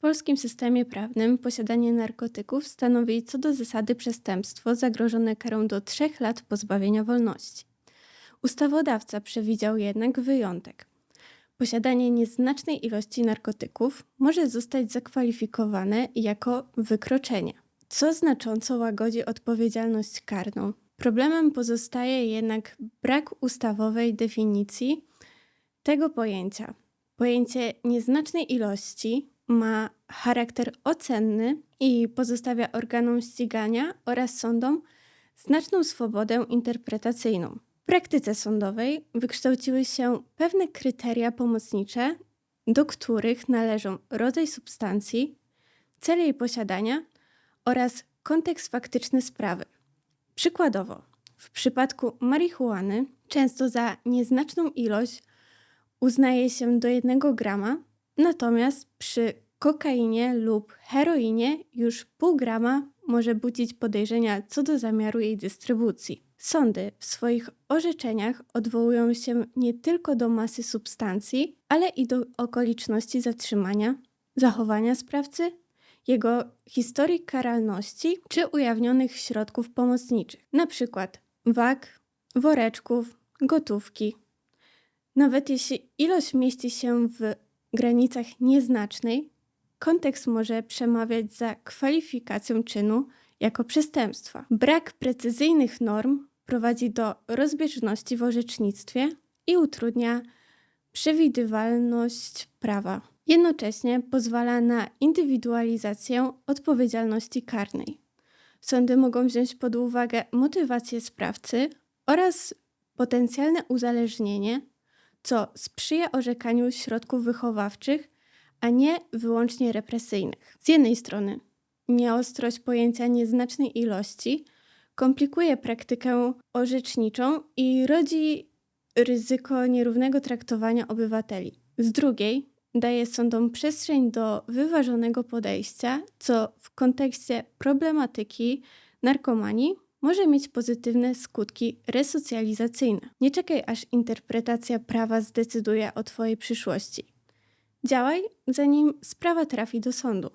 polskim systemie prawnym posiadanie narkotyków stanowi co do zasady przestępstwo zagrożone karą do 3 lat pozbawienia wolności. Ustawodawca przewidział jednak wyjątek. Posiadanie nieznacznej ilości narkotyków może zostać zakwalifikowane jako wykroczenie, co znacząco łagodzi odpowiedzialność karną. Problemem pozostaje jednak brak ustawowej definicji tego pojęcia. Pojęcie nieznacznej ilości ma charakter ocenny i pozostawia organom ścigania oraz sądom znaczną swobodę interpretacyjną. W praktyce sądowej wykształciły się pewne kryteria pomocnicze, do których należą rodzaj substancji, cel jej posiadania oraz kontekst faktyczny sprawy. Przykładowo, w przypadku marihuany często za nieznaczną ilość uznaje się do 1 grama, natomiast przy kokainie lub heroinie już pół grama może budzić podejrzenia co do zamiaru jej dystrybucji. Sądy w swoich orzeczeniach odwołują się nie tylko do masy substancji, ale i do okoliczności zatrzymania, zachowania sprawcy, jego historii karalności czy ujawnionych środków pomocniczych, np. wag, woreczków, gotówki. Nawet jeśli ilość mieści się w granicach nieznacznej, kontekst może przemawiać za kwalifikacją czynu jako przestępstwa. Brak precyzyjnych norm prowadzi do rozbieżności w orzecznictwie i utrudnia przewidywalność prawa. Jednocześnie pozwala na indywidualizację odpowiedzialności karnej. Sądy mogą wziąć pod uwagę motywację sprawcy oraz potencjalne uzależnienie, co sprzyja orzekaniu środków wychowawczych, a nie wyłącznie represyjnych. Z jednej strony, nieostrość pojęcia nieznacznej ilości komplikuje praktykę orzeczniczą i rodzi ryzyko nierównego traktowania obywateli. Z drugiej, daje sądom przestrzeń do wyważonego podejścia, co w kontekście problematyki narkomanii może mieć pozytywne skutki resocjalizacyjne. Nie czekaj, aż interpretacja prawa zdecyduje o Twojej przyszłości. Działaj, zanim sprawa trafi do sądu.